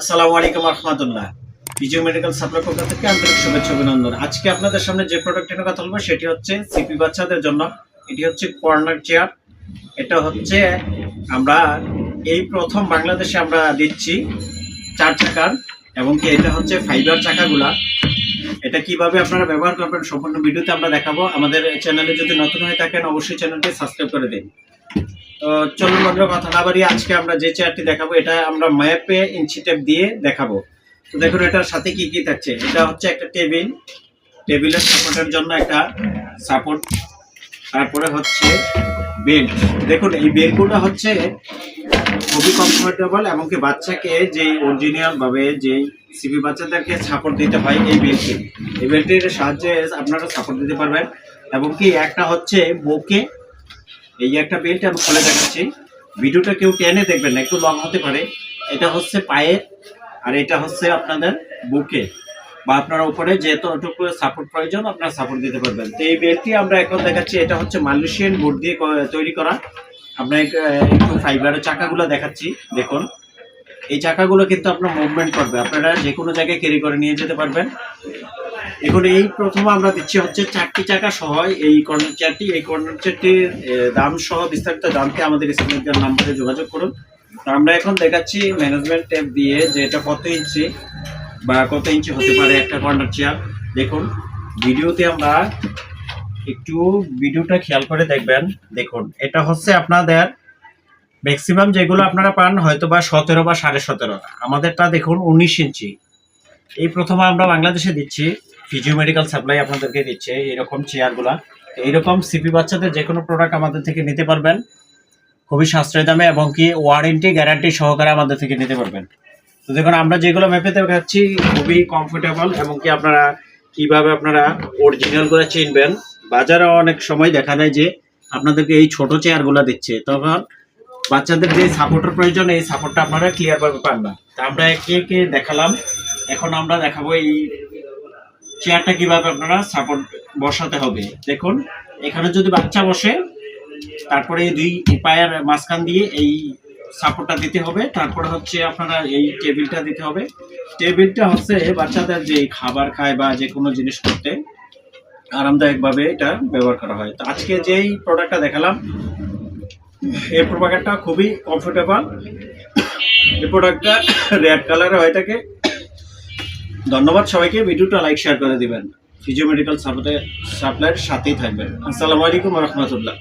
আসসালামু আলাইকুম রহমতুল্লাহ। বিজয় medical supply পক্ষ থেকে আন্তরিক শুভেচ্ছা অভিনন্দন। আজকে আপনাদের সামনে যে প্রোডাক্ট নিয়ে কথা বলব, সেটি হচ্ছে সিপি বাচ্চাদের জন্য। এটি হচ্ছে কর্নার চেয়ার এটা হচ্ছে আমরা এই প্রথম বাংলাদেশে আমরা দিচ্ছি চার চাকার, এবং কি এটা হচ্ছে ফাইবার চাকাগুলা। এটা কীভাবে আপনারা ব্যবহার করবেন সম্পূর্ণ ভিডিওতে আমরা দেখাবো। আমাদের চ্যানেলে যদি নতুন হয়ে থাকেন, অবশ্যই চ্যানেলটি সাবস্ক্রাইব করে দিন। তো চলুন বন্ধুরা, কথা না বাড়িয়ে আজকে আমরা যে চেয়ারটি দেখাবো, এটা আমরা ম্যাপে ইঞ্চি দিয়ে দেখাবো। তো দেখুন, এটার সাথে কি কি থাকছে? এটা হচ্ছে একটা টেবিল টেবিলের সাপোর্টের জন্য একটা সাপোর্ট তারপরে হচ্ছে বেল্ট দেখুন, এই বেল্টগুলো হচ্ছে খুবই কমফোর্টেবল এমনকি বাচ্চাকে যে অরিজিনাল ভাবে যে সিপি বাচ্চাদেরকে সাপোর্ট দিতে হয় এই বেল্টটি এই বেল্টের সাহায্যে আপনারা সাপোর্ট দিতে পারবেন এবং কি একটা হচ্ছে বুকে এই একটা বেল্ট আমি খুলে দেখাচ্ছি। ভিডিওটা কেউ টেনে দেখবেন না, একটু লং হতে পারে। এটা হচ্ছে পায়ের আর এটা হচ্ছে আপনাদের বুকে বা আপনার উপরে যেতটুকু সাপোর্ট প্রয়োজন, আপনারা সাপোর্ট দিতে পারবেন। তো এই বেল্টটি আমরা এখন দেখাচ্ছি, এটা হচ্ছে মালয়েশিয়ান বোর্ড দিয়ে তৈরি করা। আপনার এক- একটু ফাইবারের চাকাগুলো দেখাচ্ছি, দেখুন। এই চাকাগুলো কিন্তু আপনার মুভমেন্ট করবে। আপনারা যে কোনো জায়গায় ক্যারি করে নিয়ে যেতে পারবেন। এখন এই প্রথম আমরা দিচ্ছি হচ্ছে চারটি চাকা সহ এই কর্নার চেয়ারটি এই কর্নার চেয়ারটির দাম সহ বিস্তারিত দামকে আমাদের স্ক্রিনের নাম্বারে যোগাযোগ করুন। আমরা এখন দেখাচ্ছি ম্যানেজমেন্ট ট্যাপ দিয়ে যে এটা কত ইঞ্চি বা কত ইঞ্চি হতে পারে একটা কর্নার চেয়ার দেখুন ভিডিওতে আমরা একটু ভিডিওটা খেয়াল করে দেখবেন। দেখুন, এটা হচ্ছে আপনাদের ম্যাক্সিমাম যেগুলো আপনারা পান হয়তো বা সতেরো বা সাড়ে সতেরো। আমাদেরটা দেখুন উনিশ ইঞ্চি। এই প্রথমে আমরা বাংলাদেশে দিচ্ছি ফিজিও মেডিকেল সাপ্লাই আপনাদেরকে দিচ্ছে, এরকম চেয়ারগুলা। এইরকম সিপি বাচ্চাদের যে কোনো প্রোডাক্ট আমাদের থেকে নিতে পারবেন। খুবই সাশ্রয় দামে এবং কি ওয়ারেন্টি গ্যারান্টি সহকারে আমাদের থেকে নিতে পারবেন। তো দেখুন, আমরা যেগুলো ম্যাপেতে দেখাচ্ছি, খুবই কমফোর্টেবল এবং কি আপনারা কীভাবে আপনারা অরিজিনাল করে চিনবেন। বাজারে অনেক সময় দেখা যায় যে আপনাদেরকে এই ছোট চেয়ারগুলো দিচ্ছে। তখন বাচ্চাদের যে সাপোর্টের প্রয়োজন, এই সাপোর্টটা আপনারা ক্লিয়ার ভাবে পান না। তা আমরা একে একে দেখালাম। এখন আমরা দেখাবো এই চেয়ারটা কীভাবে আপনারা সাপোর্ট বসাতে হবে। দেখুন, এখানে যদি বাচ্চা বসে, তারপরে এই দুই পায়ের মাঝখান দিয়ে এই সাপোর্টটা দিতে হবে। তারপরে হচ্ছে আপনারা এই টেবিলটা দিতে হবে। টেবিলটা হচ্ছে বাচ্চাদের যে খাবার খায় বা যে কোনো জিনিস করতে আরামদায়কভাবে এটা ব্যবহার করা হয়। তো আজকে যেই প্রোডাক্টটা দেখালাম, এই প্রোডাক্টটা খুবই কমফোর্টেবল এই প্রোডাক্টটা রেড কালারে হয়ে থাকে। ধন্যবাদ সবাইকে, ভিডিওটা লাইক শেয়ার করে দিবেন। ফিজিও মেডিকেল সাপ্লাই সাপ্লাইয়ের সাথেই থাকবেন। আসসালামু আলাইকুম রহমতুল্লাহ।